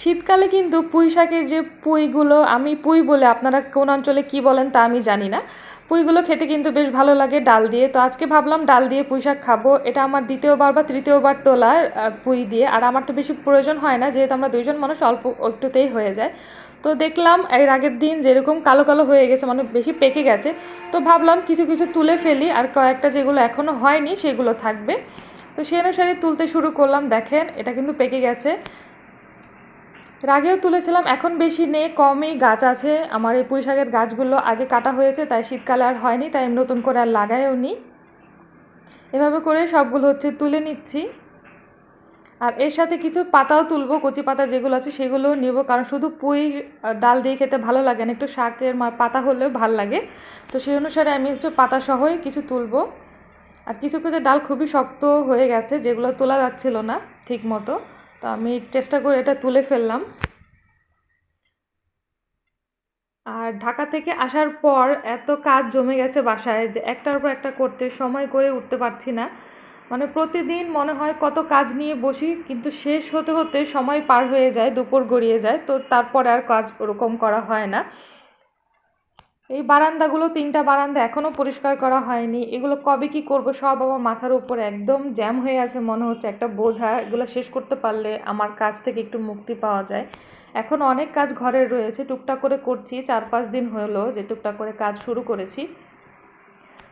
শীতকালে কিন্তু পুঁই শাকের যে পুঁইগুলো, আমি পুঁই বলে আপনারা কোন অঞ্চলে কি বলেন তা আমি জানি না। পুঁইগুলো খেতে কিন্তু বেশ ভালো লাগে ডাল দিয়ে। তো আজকে ভাবলাম ডাল দিয়ে পুঁই শাক খাব। এটা আমার দ্বিতীয়বার বা তৃতীয়বার তোলা পুঁই দিয়ে। আর আমার তো বেশি প্রয়োজন হয় না, যেহেতু আমরা দুইজন মানুষ অল্প একটুতেই হয়ে যায়। তো দেখলাম এর আগের দিন যেরকম কালো কালো হয়ে গেছে মানে বেশি পেকে গেছে। তো ভাবলাম কিছু কিছু তুলে ফেলি। আর কয়েকটা যেগুলো এখনও হয়নি, সেগুলো থাকবে। তো সেই অনুসারে তুলতে শুরু করলাম। দেখেন, এটা কিন্তু পেকে গেছে। এর আগেও তুলেছিলাম, এখন বেশি নেই, কমই গাছ আছে। আমার এই পুঁই শাকের গাছগুলো আগে কাটা হয়েছে, তাই শীতকালে আর হয়নি, তাই আমি নতুন করে আর লাগাইও নি। এভাবে করে সবগুলো হচ্ছে তুলে নিচ্ছি। আর এর সাথে কিছু পাতাও তুলবো, কচি পাতা যেগুলো আছে সেগুলোও নিব, কারণ শুধু পুঁই ডাল দিয়ে খেতে ভালো লাগে না, একটু শাকের মা- পাতা হলেও ভালো লাগে। তো সেই অনুসারে আমি হচ্ছে পাতা সহই কিছু তুলবো। আর কিছু কিছু ডাল খুবই শক্ত হয়ে গেছে, যেগুলো তোলা যাচ্ছিল না ঠিক মতো তো আমি চেষ্টা করে এটা তুলে ফেললাম। আর ঢাকা থেকে আসার পর এত কাজ জমে গেছে বাসায় যে একটার পর একটা করতে সময় করে উঠতে পারছি না। মানে প্রতিদিন মনে হয় কত কাজ নিয়ে বসি, কিন্তু শেষ হতে হতে সময় পার হয়ে যায়, দুপুর গড়িয়ে যায়। তো তারপরে আর কাজ ওরকম করা হয় না। এই বারান্দাগুলো, তিনটা বারান্দা এখনও পরিষ্কার করা হয়নি। এগুলো কবে কি করব সব আমার মাথার উপর একদম জ্যাম হয়ে আছে, মনে হচ্ছে একটা বোঝা। এগুলো শেষ করতে পারলে আমার কাজ থেকে একটু মুক্তি পাওয়া যায়। এখন অনেক কাজ ঘরের রয়েছে, টুকটাক করে করছি চার পাঁচ দিন হলো যে টুকটাক করে কাজ শুরু করেছি।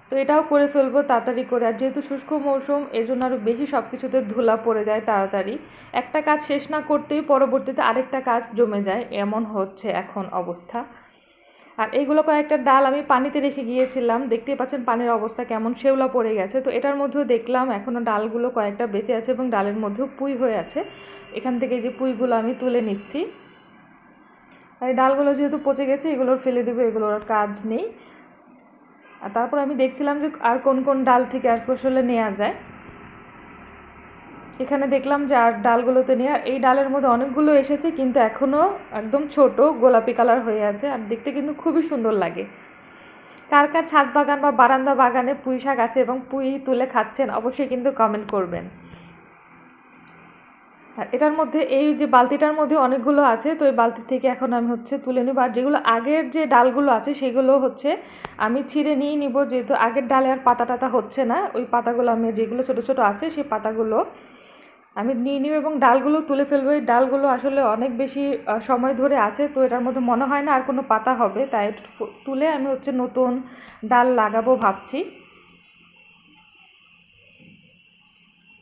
তো এটাও করে ফেলব তাড়াতাড়ি করে। আর যেহেতু শুষ্ক মৌসুম এর জন্য আরও বেশি সব কিছুতে ধুলা পড়ে যায় তাড়াতাড়ি। একটা কাজ শেষ না করতেই পরবর্তীতে আরেকটা কাজ জমে যায়, এমন হচ্ছে এখন অবস্থা। আর এইগুলো কয়েকটা ডাল আমি পানিতে রেখে গিয়েছিলাম। দেখতেই পাচ্ছেন পানির অবস্থা কেমন শেওলা পড়ে গেছে। তো এটার মধ্যেও দেখলাম এখনও ডালগুলো কয়েকটা বেঁচে আছে এবং ডালের মধ্যেও পুঁই হয়ে আছে। এখান থেকে যে পুঁইগুলো আমি তুলে নিচ্ছি। আর ডালগুলো যেহেতু পচে গেছে এগুলোর ফেলে দেবো, এগুলোর কাজ নেই। আর তারপর আমি দেখছিলাম যে আর কোন কোন ডাল থেকে আর ফসলে নেওয়া যায়। এখানে দেখলাম যে আর ডালগুলোতে নিয়ে, এই ডালের মধ্যে অনেকগুলো এসেছে, কিন্তু এখনও একদম ছোট গোলাপি কালার হয়ে আছে আর দেখতে কিন্তু খুবই সুন্দর লাগে। কার কার ছাদ বাগান বা বারান্দা বাগানে পুঁই শাক আছে এবং পুঁই তুলে খাচ্ছেন, অবশ্যই কিন্তু কমেন্ট করবেন। আর এটার মধ্যে, এই যে বালতিটার মধ্যে অনেকগুলো আছে, তো এই বালতি থেকে এখন আমি হচ্ছে তুলে নেব। আর যেগুলো আগের যে ডালগুলো আছে, সেগুলো হচ্ছে আমি ছিঁড়ে নিয়ে নিব, যেহেতু আগের ডালে আর পাতা টাতা হচ্ছে না, ওই পাতাগুলো আমি, যেগুলো ছোট ছোট আছে, সেই পাতাগুলো আমি নিয়ে নিব এবং ডালগুলো তুলে ফেলব। এই ডালগুলো আসলে অনেক বেশি সময় ধরে আছে, তো এটার মধ্যে মনে হয় না আর কোনো পাতা হবে। তাই তুলে আমি হচ্ছে নতুন ডাল লাগাবো ভাবছি।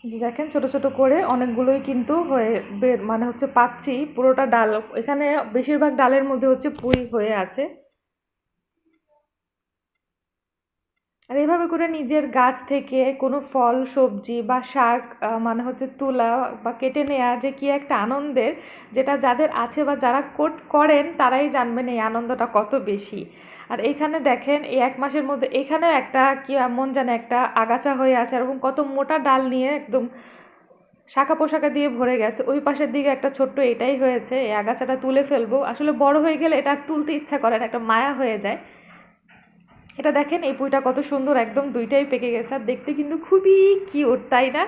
দেখেন ছোট ছোট করে অনেকগুলোই কিন্তু হয়ে বের মানে হচ্ছে পাচ্ছি। পুরোটা ডাল, এখানে বেশিরভাগ ডালের মধ্যে হচ্ছে পুঁই হয়ে আছে। আর এভাবে করে নিজের গাছ থেকে কোনো ফল, সবজি বা শাক মানে হচ্ছে তোলা বা কেটে নেওয়া যে কি একটা আনন্দের যেটা যাদের আছে বা যারা কোট করেন তারাই জানবেন এই আনন্দটা কত বেশি। আর এইখানে দেখেন এই এক মাসের মধ্যে এখানে একটা কি এমন যেন একটা আগাছা হয়ে আছে এবং কত মোটা ডাল নিয়ে একদম শাখা পোশাকা দিয়ে ভরে গেছে। ওই পাশের দিকে একটা ছোট্ট এটাই হয়েছে, এই আগাছাটা তুলে ফেলব। আসলে বড় হয়ে গেলে এটা তুলতে ইচ্ছা করে একটা মায়া হয়ে যায়। এটা দেখেন, এই পুঁইটা কত সুন্দর, একদম দুইটাই পেকে গেছে, আর দেখতে কিন্তু খুবই কিউট তাই না?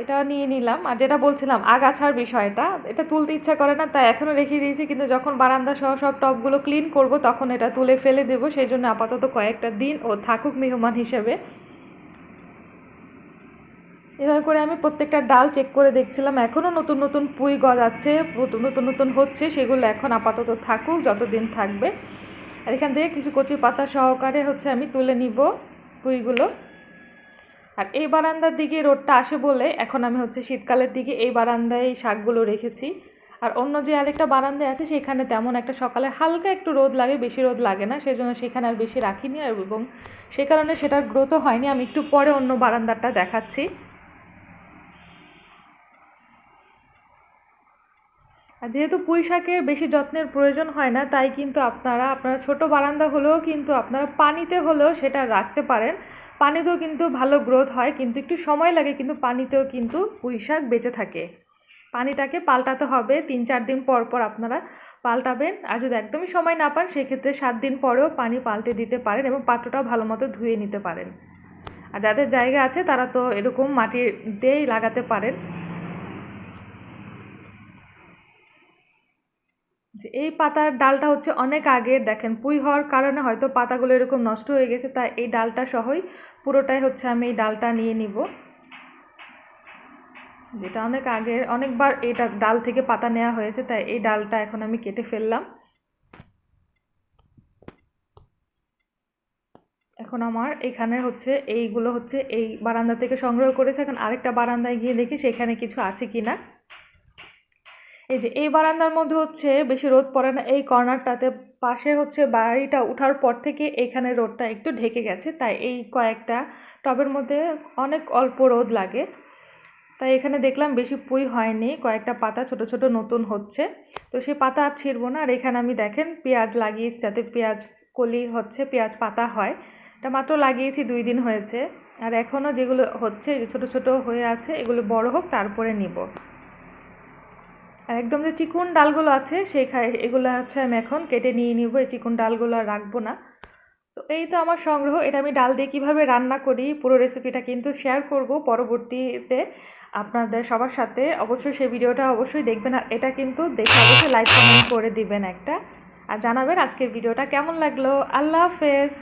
এটা নিয়ে নিলাম, আর যেটা বলছিলাম, আগাছার বিষয়টা, এটা তুলতে ইচ্ছা করে না, তাই এখনও রেখে দিয়েছি, কিন্তু যখন বারান্দা সহ সব টপগুলো ক্লিন করব, তখন এটা তুলে ফেলে দেবো, সেই জন্য আপাতত কয়েকটা দিন ও থাকুক মেহমান হিসেবে। এভাবে করে আমি প্রত্যেকটা ডাল চেক করে দেখছিলাম, এখনও নতুন নতুন পুঁই গজাচ্ছে, নতুন নতুন নতুন হচ্ছে, সেগুলো এখন আপাতত থাকুক, যতদিন থাকবে। আর এখান থেকে কিছু কচি পাতা সহকারে হচ্ছে আমি তুলে নিব পুঁইগুলো। আর এই বারান্দার দিকে রোদটা আসে বলে এখন আমি হচ্ছে শীতকালের দিকে এই বারান্দায় শাকগুলো রেখেছি। আর অন্য যে আরেকটা বারান্দায় আছে সেখানে তেমন একটা সকালে হালকা একটু রোদ লাগে, বেশি রোদ লাগে না, সেজন্য সেখানে আর বেশি রাখিনি। এবং সে কারণে সেটার গ্রোথও হয়নি। আমি একটু পরে অন্য বারান্দাটা দেখাচ্ছি। যেহেতু পুঁই শাকের বেশি যত্নের প্রয়োজন হয় না, তাই কিন্তু আপনারা আপনারা ছোট বারান্দা হলেও কিন্তু আপনারা পানিতে হলেও সেটা রাখতে পারেন। পানিতেও কিন্তু ভালো গ্রোথ হয়, কিন্তু একটু সময় লাগে, কিন্তু পানিতেও কিন্তু পুঁই শাক বেঁচে থাকে। পানিটাকে পাল্টাতে হবে, তিন চার দিন পর পর আপনারা পাল্টাবেন। আর যদি একদমই সময় না পান, সেক্ষেত্রে সাত দিন পরেও পানি পাল্টে দিতে পারেন এবং পাত্রটাও ভালো মতো ধুয়ে নিতে পারেন। আর যাদের জায়গা আছে, তারা তো এরকম মাটিতেই লাগাতে পারেন। যে এই পাতার ডালটা হচ্ছে অনেক আগের দেখেন, পুঁই হওয়ার কারণে হয়তো পাতাগুলো এরকম নষ্ট হয়ে গেছে, তাই এই ডালটা সহই পুরোটাই হচ্ছে আমি এই ডালটা নিয়ে নিব। যেটা অনেক আগের অনেকবার এটা ডাল থেকে পাতা নেওয়া হয়েছে, তাই এই ডালটা এখন আমি কেটে ফেললাম। এখন আমার এখানে হচ্ছে এইগুলো হচ্ছে এই বারান্দা থেকে সংগ্রহ করেছে। এখন আরেকটা বারান্দায় গিয়ে দেখি সেখানে কিছু আছে কি না এই যে এই বারান্দার মধ্যে হচ্ছে বেশি রোদ পড়ে না, এই কর্নারটাতে পাশে হচ্ছে বাড়িটা উঠার পর থেকে এখানে রোদটা একটু ঢেকে গেছে, তাই এই কয়েকটা টবের মধ্যে অনেক অল্প রোদ লাগে। তাই এখানে দেখলাম বেশি পুঁই হয়নি, কয়েকটা পাতা ছোট ছোট নতুন হচ্ছে। তো সেই পাতা আর ছিঁড়বো না, আর এখানে আমি দেখেন পেঁয়াজ লাগিয়েছি, যাতে পেঁয়াজ কলি হচ্ছে, পেঁয়াজ পাতা হয়। এটা মাত্র লাগিয়েছি, দুই দিন হয়েছে। আর এখনও যেগুলো হচ্ছে ছোটো ছোটো হয়ে আছে, এগুলো বড় হোক, তারপরে নিব। আর একদম যে চিকুন ডালগুলো আছে, সেই এগুলো হচ্ছে আমি এখন কেটে নিয়ে নিব। এই চিকুন ডালগুলো আর রাখব না। তো এই তো আমার সংগ্রহ। এটা আমি ডাল দিয়ে কীভাবে রান্না করি, পুরো রেসিপিটা কিন্তু শেয়ার করব পরবর্তীতে আপনাদের সবার সাথে। অবশ্যই সেই ভিডিওটা অবশ্যই দেখবেন আর এটা কিন্তু দেখে অবশ্যই লাইক কমেন্ট করে দিবেন একটা। আর জানাবেন আজকের ভিডিওটা কেমন লাগল। আল্লাহ হাফেজ।